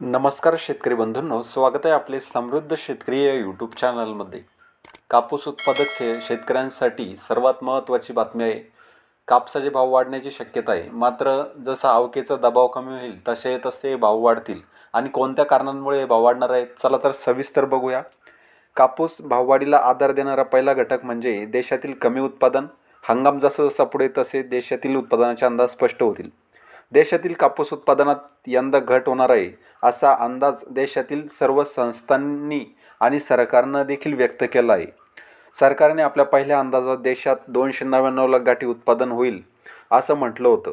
नमस्कार शेतकरी बंधूंनो स्वागत आहे आपले समृद्ध शेतकरी या यूट्यूब चॅनलमध्ये कापूस उत्पादक शे शेतकऱ्यांसाठी सर्वात महत्त्वाची बातमी आहे. कापसाचे भाव वाढण्याची शक्यता आहे. मात्र जसा आवकेचा दबाव कमी होईल तसे तसे भाव वाढतील. आणि कोणत्या कारणांमुळे भाव वाढणार आहेत चला तर सविस्तर बघूया. कापूस भाववाढीला आधार देणारा पहिला घटक म्हणजे देशातील कमी उत्पादन. हंगाम जसा जसा पुढे तसे देशातील उत्पादनाचे अंदाज स्पष्ट होतील. देशातील कापूस उत्पादनात यंदा घट होणार आहे असा अंदाज देशातील सर्व संस्थांनी आणि सरकारनं देखील व्यक्त केला आहे. सरकारने आपल्या पहिल्या अंदाजात देशात दोनशे नव्याण्णव लाख गाठी उत्पादन होईल असं म्हटलं होतं.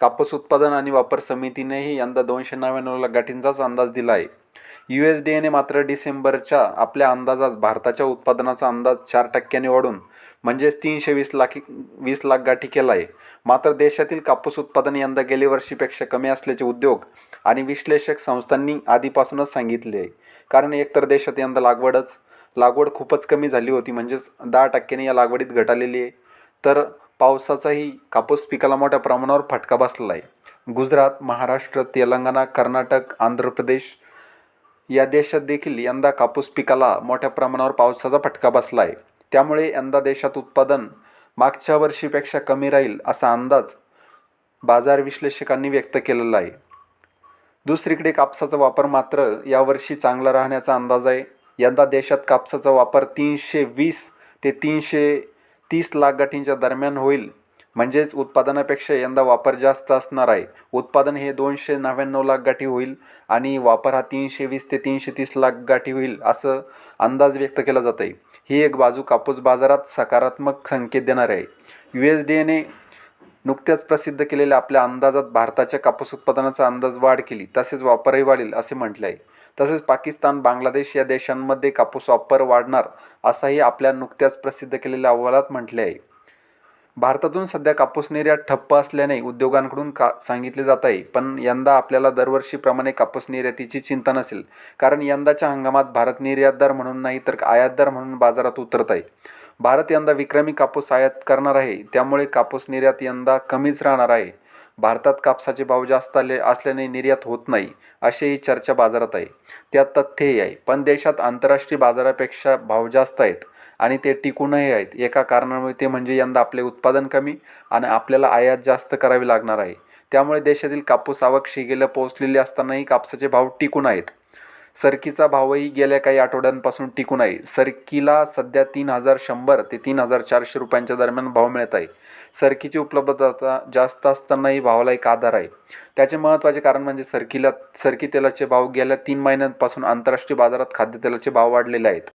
कापूस उत्पादन आणि वापर समितीनेही यंदा दोनशे नव्याण्णव लाख गाठींचाच अंदाज दिला आहे. यू एस डी एने मात्र डिसेंबरच्या आपल्या अंदाजात भारताच्या उत्पादनाचा अंदाज चार टक्क्यांनी वाढून म्हणजेच तीनशे वीस लाखी वीस लाख गाठी केला आहे मात्र देशातील कापूस उत्पादन यंदा गेल्या वर्षीपेक्षा कमी असल्याचे उद्योग आणि विश्लेषक संस्थांनी आधीपासूनच सांगितले आहे. कारण एकतर देशात यंदा लागवडच लागवड खूपच कमी झाली होती म्हणजेच दहा टक्क्यांनी या लागवडीत घट आलेली आहे. तर पावसाचाही कापूस पिकाला मोठ्या प्रमाणावर फटका बसलेला आहे. गुजरात महाराष्ट्र तेलंगणा कर्नाटक आंध्र प्रदेश या देशात देखील यंदा कापूस पिकाला मोठ्या प्रमाणावर पावसाचा फटका बसला आहे त्यामुळे यंदा देशात उत्पादन मागच्या वर्षीपेक्षा कमी राहील असा अंदाज बाजार विश्लेषकांनी व्यक्त केलेला आहे. दुसरीकडे कापसाचा वापर मात्र यावर्षी चांगला राहण्याचा अंदाज आहे. यंदा देशात कापसाचा वापर तीनशे वीस ते तीनशे तीस लाख गाठींच्या दरम्यान होईल. म्हणजेच उत्पादनापेक्षा यंदा वापर जास्त असणार आहे. उत्पादन हे दोनशे नव्याण्णव लाख गाठी होईल आणि वापर हा तीनशे वीस ते तीनशे तीस लाख गाठी होईल असं अंदाज व्यक्त केला जात आहे ही एक बाजू कापूस बाजारात सकारात्मक संकेत देणार आहे. यू एस डी एने नुकत्याच प्रसिद्ध केलेल्या आपल्या अंदाजात भारताच्या कापूस उत्पादनाचा अंदाज वाढ केली तसेच वापरही वाढेल असे म्हटले आहे तसेच पाकिस्तान बांगलादेश या देशांमध्ये कापूस वापर वाढणार असाही आपल्या नुकत्याच प्रसिद्ध केलेल्या अहवालात म्हटले आहे भारतातून सध्या कापूस निर्यात ठप्प असल्याने उद्योगांकडून का सांगितले जात आहे पण यंदा आपल्याला दरवर्षीप्रमाणे कापूस निर्यातीची चिंता नसेल कारण यंदाच्या हंगामात भारत निर्यातदार म्हणून नाही तर आयातदार म्हणून बाजारात उतरत आहे भारत यंदा विक्रमी कापूस आयात करणार आहे त्यामुळे कापूस निर्यात यंदा कमीच राहणार आहे. भारतात कापसाचे भाव जास्त आले असल्याने निर्यात होत नाही अशीही चर्चा बाजारात आहे. त्यात तथ्यही आहे पण देशात आंतरराष्ट्रीय बाजारापेक्षा भाव जास्त आहेत आणि ते टिकूनही आहेत. एका कारणामुळे ते म्हणजे यंदा आपले उत्पादन कमी आणि आपल्याला आयात जास्त करावी लागणार आहे. त्यामुळे देशातील कापूस आवक शिगेला पोहोचलेली असतानाही कापसाचे भाव टिकून आहेत. सरकीचा भावही गेल्या काही आठवड्यांपासून टिकून आहे. सरकीला सध्या तीन हजार शंभर ते तीन हजार चारशे रुपयांच्या दरम्यान भाव मिळत आहे. सरकीची उपलब्धता जास्त असतानाही भावाला एक आधार आहे. त्याचे महत्त्वाचे कारण म्हणजे सरकीला सरकी तेलाचे भाव गेल्या तीन महिन्यांपासून आंतरराष्ट्रीय बाजारात खाद्यतेलाचे भाव वाढलेले आहेत.